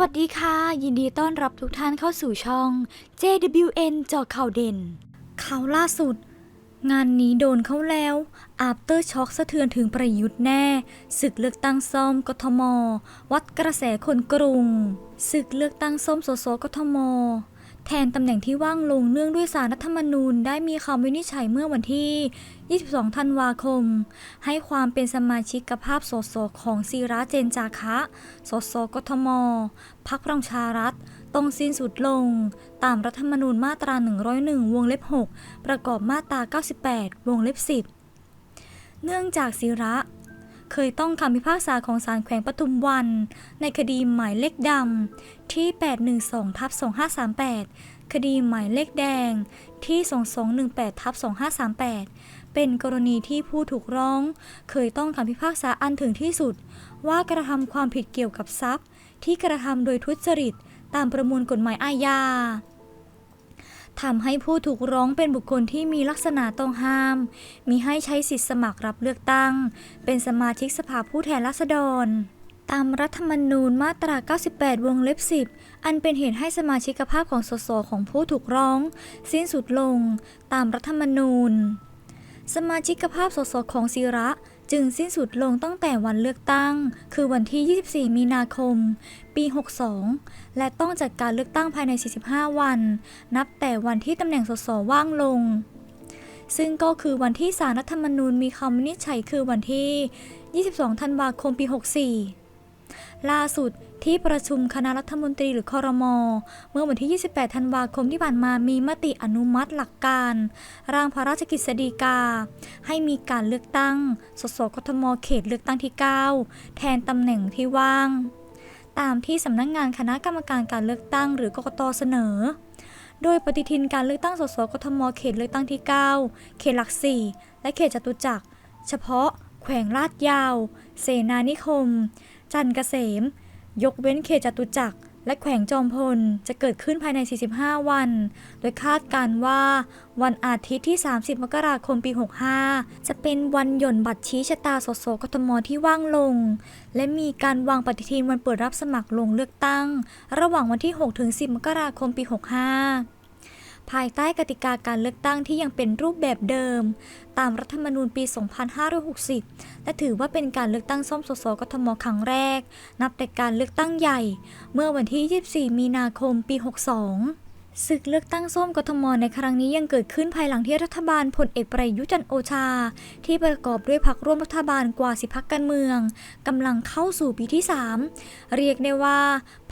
วัสดีค่ะ ยินดีต้อนรับทุกท่านเข้าสู่ช่อง JWN จอข่าวเด่น ข่าวล่าสุด งานนี้โดนเขาแล้วอาบเตอร์ช็อกสะเทือนถึงประยุทธ์แน่ ศึกเลือกตั้งซ่อมกทม วัดกระแสคนกรุง ศึกเลือกตั้งซ่อมสสกทม แทนตำแหน่งที่ว่างลงเนื่องด้วยสารรัฐธรรมนูญได้มีคำวินิจฉัยเมื่อวันที่ 22 ธันวาคม ให้ความเป็นสมาชิกภาพสสของศิระเจนจาคะ สสกทม พักพลังชารัฐต้องสิ้นสุดลง ตามรัฐธรรมนูญมาตรา 101 วงเล็บ 6 ประกอบมาตรา 98 วงเล็บ 10 เนื่องจากศิระ เคยต้องคำพิพากษาของศาลแขวงปทุมวัน ในคดีหมายเลขดำที่ 812ทับ2538 คดีหมายเลขแดงที่ 2218ทับ2538 เป็นกรณีที่ผู้ถูกร้อง เคยต้องคำพิพากษาอันถึงที่สุด ว่ากระทำความผิดเกี่ยวกับทรัพย์ ที่กระทำโดยทุจริตตามประมวลกฎหมายอาญา ทำให้ผู้ถูกร้องเป็นบุคคลที่มีลักษณะต้องห้าม มีให้ใช้สิทธิสมัครรับเลือกตั้ง เป็นสมาชิกสภาผู้แทนราษฎร ตามรัฐธรรมนูญมาตรา 98 วงเล็บ 10 อันเป็นเหตุให้สมาชิกภาพของสสของผู้ถูกร้อง สิ้นสุดลง ตามรัฐธรรมนูญ สมาชิกภาพสสของศิระ จึงสิ้นสุดลงตั้งแต่วันเลือกตั้ง คือวันที่ 24 มีนาคม ปี 62 และต้องจัดการเลือกตั้งภายใน 45 วัน นับแต่วันที่ตำแหน่งสสว่างลง ซึ่งก็คือวันที่สารรัฐธรรมนูญมีคำวินิจฉัยคือวันที่ 22 ธันวาคม ปี 64 ล่าสุดที่ประชุมคณะรัฐมนตรีหรือคอรมอเมื่อวันที่ 28 ธันวาคมที่ผ่านมามีมติอนุมัติหลักการ ร่างพระราชกฤษฎีกา ให้มีการเลือกตั้ง สสกทมเขตเลือกตั้งที่ 9 แทนตำแหน่งที่ว่าง ตามที่สำนักงงานคณะกรรมการการเลือกตั้งหรือกกตเสนอ โดยปฏิทินการเลือกตั้งสสกทมเขตเลือกตั้งที่ 9 เขตหลัก 4 และเขตจตุจักร เฉพาะแขวงลาดยาว เสนานิคม จันทร์เกษม ยกเว้นเขตจตุจักร และแขวงจอมพลจะเกิดขึ้นภายใน 45 วัน โดยคาดการว่า วันอาทิตย์ที่ 30 มกราคมปี 65 จะเป็นวันหย่อนบัตรชี้ชะตาสสกทมที่ว่างลง และมีการวางปฏิทินวันเปิดรับสมัครลงเลือกตั้ง ระหว่างวันที่ 6 ถึง 10 มกราคมปี 65 ภายใต้กติกาการเลือกตั้งที่ยังเป็นรูปแบบเดิม ตามรัฐธรรมนูญปี 2560 และถือว่าเป็นการเลือกตั้งซ่อมสสกทมครั้งแรก นับแต่การเลือกตั้งใหญ่ เมื่อวันที่ 24 มีนาคม ปี 62 ศึกเลือกตั้งส้มกทมในครั้งนี้ยังเกิดขึ้นภายหลังที่รัฐบาลพลเอกประยุจันโอชา ที่ประกอบด้วยพรรคร่วมรัฐบาลกว่าสิพักการเมืองกำลังเข้าสู่ปีที่ 3 เรียกได้ว่า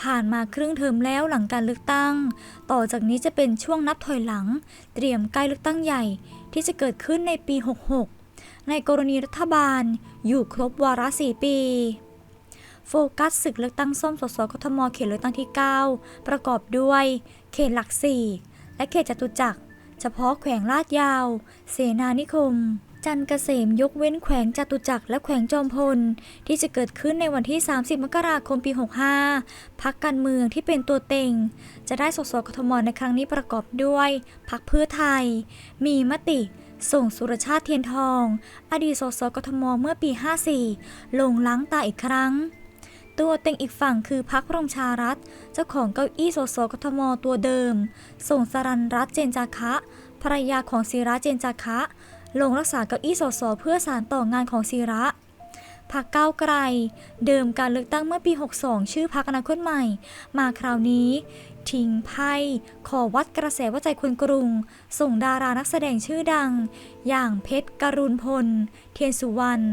ผ่านมาครึ่งเทอมแล้วหลังการเลือกตั้ง ต่อจากนี้จะเป็นช่วงนับถอยหลัง เตรียมใกล้เลือกตั้งใหญ่ ที่จะเกิดขึ้นในปี 66 ในกรณีรัฐบาลอยู่ครบวาระ4ปี โฟกัสศึกเลือกตั้งส้มสสกทมเขตเลือกตั้งที่ 9 ประกอบด้วย เขตหลัก4และเขตจตุจักร เฉพาะแขวงลาดยาว เสนานิคม จันเกษมยกเว้นแขวงจตุจักรและแขวงจอมพล ที่จะเกิดขึ้นในวันที่ 30 มกราคมปี 65 พักการเมืองที่เป็นตัวเต็ง จะได้สสกทมในครั้งนี้ประกอบด้วยพักเพื่อไทย มีมติส่งสุรชาติเทียนทอง อดีตสสกทมเมื่อปี 54 ลงล้างตาอีกครั้ง ตัวเต็งอีกฝั่งคือพักพลังประชารัฐ เจ้าของเก้าอี้สสกทมตัวเดิม ส่งสรันรัตเจนจาคะ ภรรยาของศิระเจนจาคะ ลงรักษาเก้าอี้สสเพื่อสารต่องานของศิระพักก้าวไกล เดิมการเลือกตั้งเมื่อปี 62 ชื่อพักอนาคตใหม่ มาคราวนี้ ทิ้งไพ่ขอวัดกระแสว่าใจคนกรุง ส่งดารานักแสดงชื่อดัง อย่างเพชรกรุณพล เทียนสุวรรณ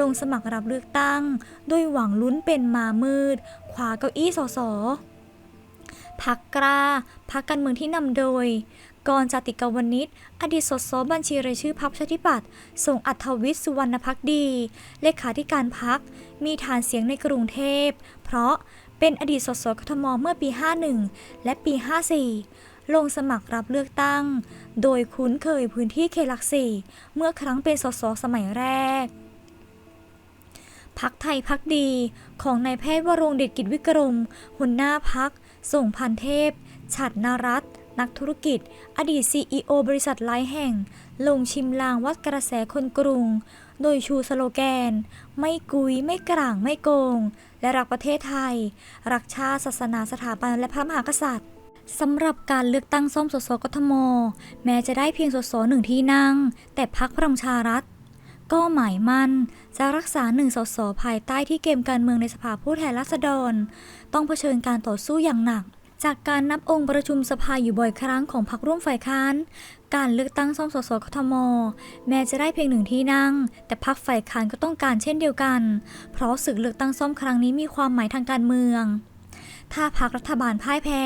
ลงสมัครรับเลือกตั้ง ด้วยหวังลุ้นเป็นมามืดขวาเก้าอี้สสพักกล้าพักการเมืองที่นำโดยกรจติกาวนิชอดีตสสบัญชีรายชื่อพักชาธิปัตย์ส่งอัธวิทย์สุวรรณพักดี เลขาธิการพัก มีฐานเสียงในกรุงเทพ เพราะ เป็นอดีตสสกทมเมื่อปี 51 และปี 54 ลงสมัครรับเลือกตั้ง โดยคุ้นเคยพื้นที่เขตหลักสี่เมื่อครั้งเป็นสสสมัยแรกพักไทยพักดีของนายแพทย์วรงเดชกิจวิกรม หัวหน้าพัก ส่งพันเทพ ฉัดนารัตนักธุรกิจ อดีต CEO บริษัทหลายแห่ง ลงชิมลางวัดกระแสคนกรุง โดยชูสโลแกน ไม่กุย ไม่กลางไม่โกง และรักประเทศไทย รักชาติศาสนาสถาบันและพระมหากษัตริย์สำหรับการเลือกตั้งซ่อมสสกทม แม้จะได้เพียงสสหนึ่งที่นั่ง แต่พักพลังชารัฐ ก็หมายมั่น จะรักษาหนึ่งสสภายใต้ที่เกมการเมืองในสภาผู้แทนราษฎร ต้องเผชิญการต่อสู้อย่างหนัก จากการนับองค์ประชุมสภาอยู่บ่อยครั้งของพรรคร่วมฝ่ายค้าน การเลือกตั้งซ่อมสสกทม แม้จะได้เพียงหนึ่งที่นั่ง แต่พรรคฝ่ายค้านก็ต้องการเช่นเดียวกัน เพราะศึกเลือกตั้งซ่อมครั้งนี้มีความหมายทางการเมือง ถ้าพรรครัฐบาลพ่ายแพ้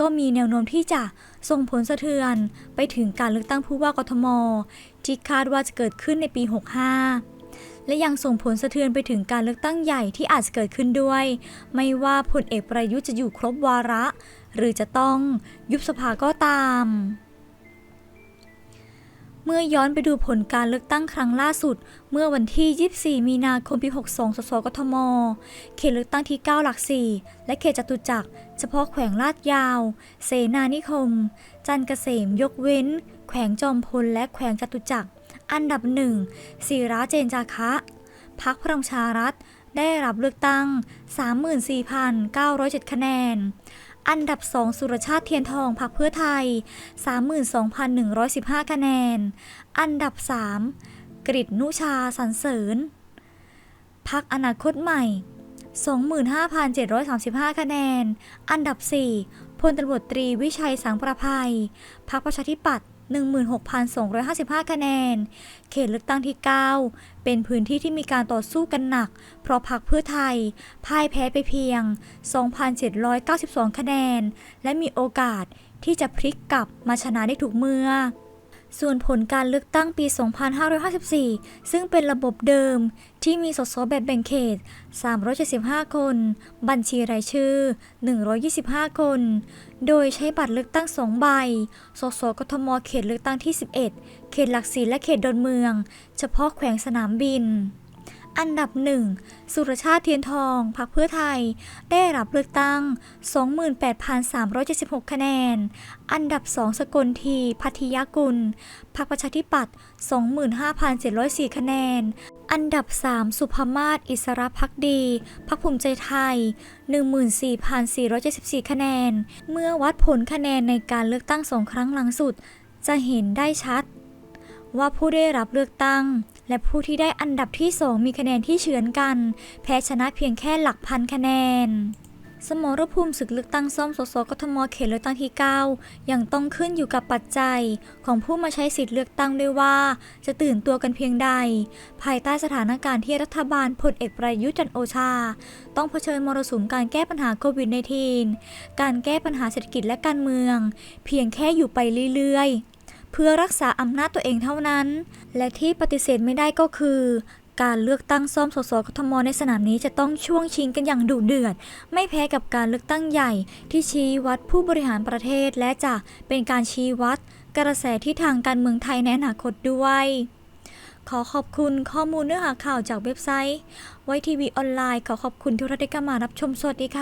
ก็มีแนวโน้มที่จะส่งผลสะเทือน ไปถึงการเลือกตั้งผู้ว่ากทม ที่คาดว่าจะเกิดขึ้นในปี 65 และยังส่งผลสะเทือนไปถึงการเลือกตั้งใหญ่ที่อาจจะเกิดขึ้นด้วย ไม่ว่าพลเอกประยุทธ์จะอยู่ครบวาระ หรือจะต้องยุบสภาก็ตาม เมื่อย้อนไปดูผลการเลือกตั้งครั้งล่าสุด เมื่อวันที่ 24 มีนาคมปี 62 สสกทม เขตเลือกตั้งที่ 9 หลัก 4 และเขตจตุจักร เฉพาะแขวงลาดยาว เสนานิคม จันเกษมยกเว้น แขวงจอมพลและแขวงจตุจักร อันดับหนึ่งศิระเจนจาคะ พักพลังชารัฐได้รับเลือกตั้ง 34,907 คะแนน อันดับ 2 สุรชาติเทียนทองพักเพื่อไทย 32,115 คะแนน อันดับ 3 กริตนุชาสันเสริญ พักอนาคตใหม่ 25,735 คะแนน อันดับ 4 พลตำรวจตรีวิชัยสังประภัยพักประชาธิปัตย์16,255 คะแนน เขตเลือกตั้งที่ 9 เป็นพื้นที่ที่มีการต่อสู้กันหนัก เพราะพรรคเพื่อไทย พ่ายแพ้ไปเพียง 2,792 คะแนน และมีโอกาสที่จะพลิกกลับมาชนะได้ทุกเมื่อ ส่วนผลการเลือกตั้งปี 2554 ซึ่งเป็นระบบเดิมที่มีสสแบบแบ่งเขต 375 คน บัญชีรายชื่อ 125 คน โดยใช้บัตรเลือกตั้ง 2 ใบ สสกทมเขตเลือกตั้งที่ 11 เขตหลักสี่และเขตดอนเมือง เฉพาะแขวงสนามบิน อันดับหนึ่งสุรชาติเทียนทองพรรคเพื่อไทย ได้รับเลือกตั้ง 28,376 คะแนน อันดับ2สกลทีพัทยากุลพรรคประชาธิปัตย์25,704 คะแนน อันดับ 3 สุภมาศอิสระพักดีพรรคภูมิใจไทย 14,474 คะแนน เมื่อวัดผลคะแนนในการเลือกตั้งสองครั้งหลังสุด จะเห็นได้ชัด ว่าผู้ได้รับเลือกตั้ง และผู้ที่ได้อันดับที่ 2 มีคะแนนที่เฉือนกัน แพ้ชนะเพียงแค่หลักพันคะแนน สมรภูมิศึกเลือกตั้งซ่อมสสกทมเขตเลือกตั้งที่ 9 ยังต้องขึ้นอยู่กับปัจจัย ของผู้มาใช้สิทธิ์เลือกตั้งด้วยว่า จะตื่นตัวกันเพียงใด ภายใต้สถานการณ์ที่รัฐบาลพลเอกประยุทธ์จันโอชา ต้องเผชิญมรสุมการแก้ปัญหาโควิด -19 การแก้ปัญหาเศรษฐกิจและการเมือง เพียงแค่อยู่ไปเรื่อยๆ เพื่อรักษาอำนาจตัวเองเท่านั้น และที่ปฏิเสธไม่ได้ก็คือ การเลือกตั้งซ่อมสสกทมในสนามนี้จะต้องช่วงชิงกันอย่างดุเดือด ไม่แพ้กับการเลือกตั้งใหญ่ ที่ชี้วัดผู้บริหารประเทศและจะเป็นการชี้วัด กระแสที่ทางการเมืองไทยในอนาคตด้วยขอขอบคุณข้อมูลเนื้อหาข่าวจากเว็บไซต์ ไว้ทีวีออนไลน์ ขอขอบคุณที่ท่านได้เข้ามารับชมสวัสดีค่ะ